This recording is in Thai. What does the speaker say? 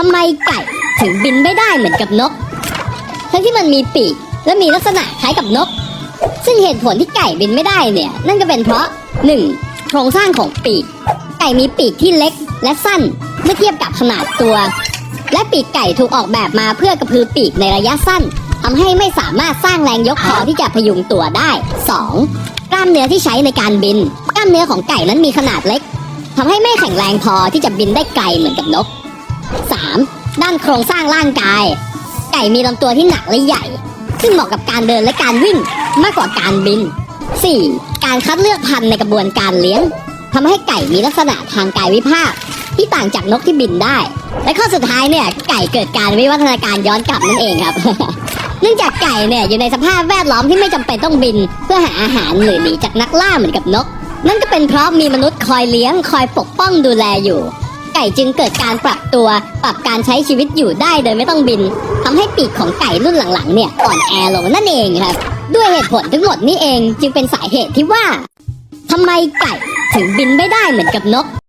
ทำไมไก่ถึงบินไม่ได้เหมือนกับนก ทั้งที่มันมีปีกและมีลักษณะคล้ายกับนก ซึ่งเหตุผลที่ไก่บินไม่ได้เนี่ย นั่นก็เป็นเพราะ 1. โครงสร้างของปีก ไก่มีปีกที่เล็กและสั้นเมื่อเทียบกับขนาดตัว และปีกไก่ถูกออกแบบมาเพื่อกระพือปีกในระยะสั้นทำให้ไม่สามารถสร้างแรงยกคอที่จะพยุงตัวได้ 2. กล้ามเนื้อที่ใช้ในการบิน กล้ามเนื้อของไก่นั้นมีขนาดเล็กทำให้ไม่แข็งแรงพอที่จะบินได้ไกลเหมือนกับนก 3. ด้านโครงสร้างร่างกาย ไก่มีลำตัวที่หนักและใหญ่ ซึ่งเหมาะกับการเดินและการวิ่งมากกว่าการบิน 4. การคัดเลือกพันธุ์ในกระบวนการเลี้ยงทำให้ไก่มีลักษณะทางกายวิภาคที่ต่างจากนกที่บินได้ และข้อสุดท้ายเนี่ยไก่เกิดการวิวัฒนาการย้อนกลับนั่นเองครับ เนื่องจากไก่เนี่ยอยู่ในสภาพแวดล้อมที่ไม่จำเป็นต้องบิน เพื่อหาอาหารหรือหนีจากนักล่าเหมือนกับนก นั่นก็เป็นเพราะมีมนุษย์คอยเลี้ยงคอยปกป้องดูแลอยู่ ไก่จึงเกิดการปรับตัว ปรับการใช้ชีวิตอยู่ได้โดยไม่ต้องบินทำให้ปีกของไก่รุ่นหลังๆ เนี่ยอ่อนแอลงนั่นเองครับ ด้วยเหตุผลทั้งหมดนี้เองจึงเป็นสาเหตุที่ว่าทำไมไก่ถึงบินไม่ได้เหมือนกับนก